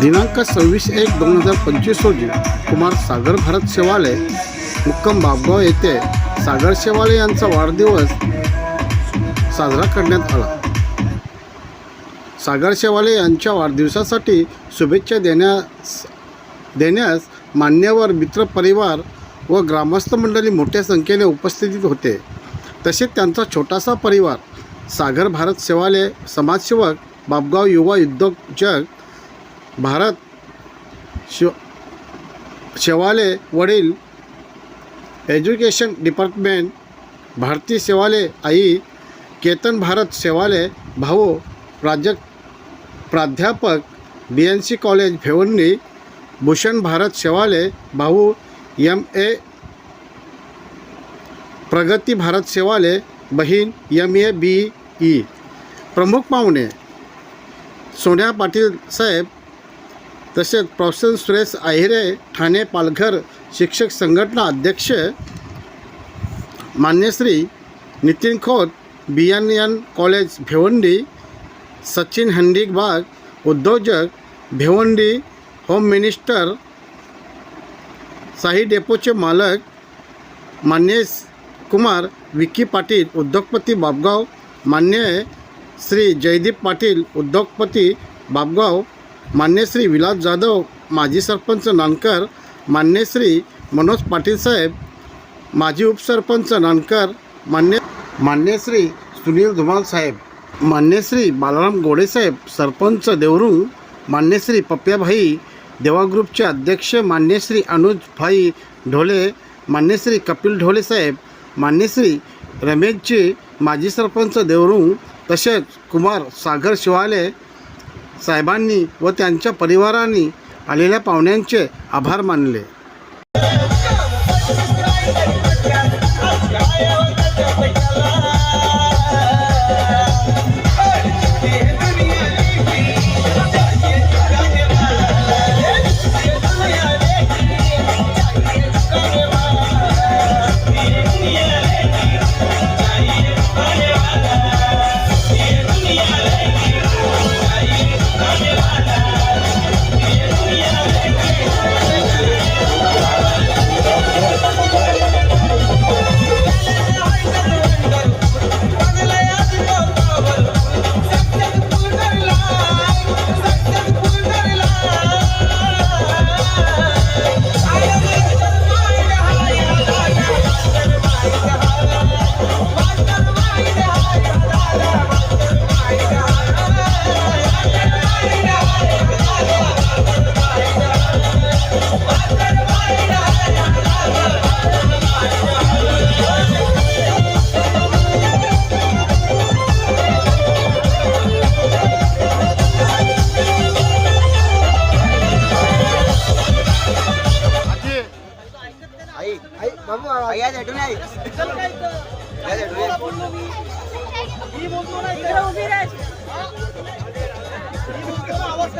दिनांक सव्वीस एक दोन हजार पंचवीस रोजी कुमार सागर भारत शेवाळे मुक्कम बाबगाव येथे सागर शेवाळे यांचा वाढदिवस साजरा करण्यात आला. सागर शेवाळे यांच्या वाढदिवसासाठी शुभेच्छा देण्यास देण्यास मान्यवर मित्रपरिवार व ग्रामस्थ मंडळी मोठ्या संख्येने उपस्थित होते. तसेच त्यांचा छोटासा परिवार सागर भारत शेवाले समाजसेवक बाबगाव युवा उद्योजक भारत शिव शेवाले वडील एज्युकेशन डिपार्टमेंट भारती सेवाले आई केतन भारत सेवाले भाऊ प्राजक प्राध्यापक B N C college Bhiwandi Bhushan Bharat Sewale भाऊ एम ए प्रगती भारत सेवाले बहीण एम ए बी ई. प्रमुख पाहुणे सोन्या पाटील साहेब तसेच प्रोफेसर सुरेश आहिरे ठाणे पालघर शिक्षक संघटना अध्यक्ष मान्यश्री Nitin Khot B N N college Bhiwandi Sachin Handibag उद्योजक भिवंडी होम मिनिस्टर साई डेपोचे मालक मान्य कुमार विकी पाटील उद्योगपती बापगाव मान्य श्री जयदीप पाटील उद्योगपती बापगाव मान्यश्री विलास जाधव माजी सरपंच नानकर मान्यश्री मनोज पाटील साहेब माजी उपसरपंच नानकर मान्य मान्यश्री सुनील धुमाल साहेब मान्यश्री बालाराम गोडेसाहेब सरपंच देवरुंग मान्यश्री पप्प्याभाई देवा ग्रुपचे अध्यक्ष मान्यश्री अनुजभाई ढोले मान्यश्री कपिल ढोले साहेब मान्यश्री रमेशजी माजी सरपंच देवरुंग तसेच कुमार सागर शिवाले साहेबांनी व त्यांच्या परिवारांनी आलेल्या पाहुण्यांचे आभार मानले.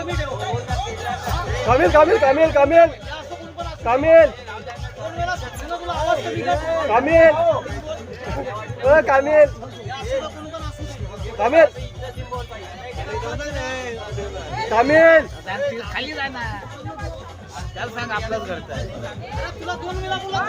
भेटून कामिल कामिल कामिल कामिल. कामिल. कामिल. अ कामिल. कामिल. कामिल. खाली जा ना त्याला सांग आहे तुला दोन वेळा बोला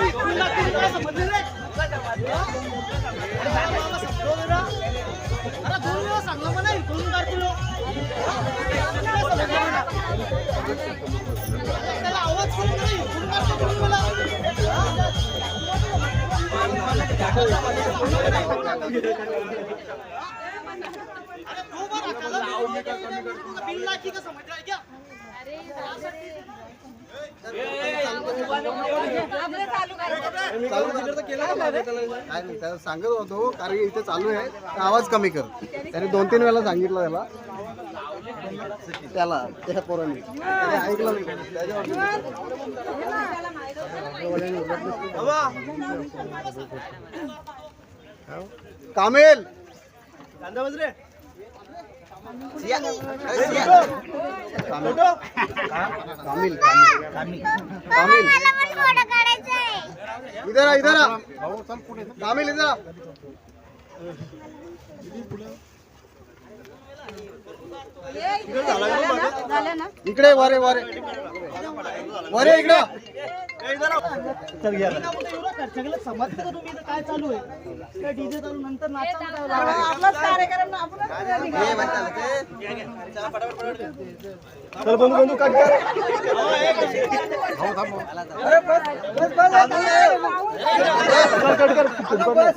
काय नाही, त्याला सांगत होतो कारण की इथे चालू आहे. आवाज कमी कर. त्याने दोन तीन वेळा सांगितलं त्याला. त्याला त्या पोराने. ऐकलं नाही. कामेल! कामिल कामिल. इधर इधर कामिल इधर इकडे वरे वरे. वरे इकडे. सगळं समजतं का तुम्ही इथं काय चालू आहे डीजे चालू नंतर चल बंधू बंधू कट कर कट कर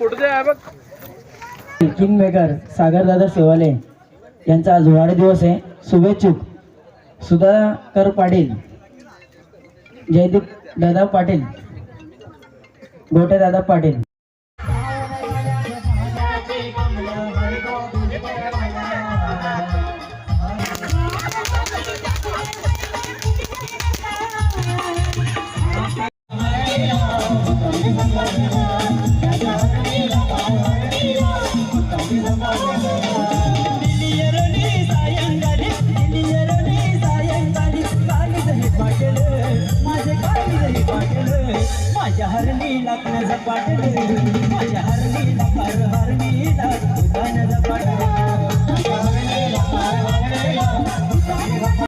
कट कर किंग मेकर सागरदादा सेवाले यांचा आज वाढदिवस आहे. शुभेच्छुक. सुधाकर पाटील जयदीप दादा पाटील गोटे दादा पाटील.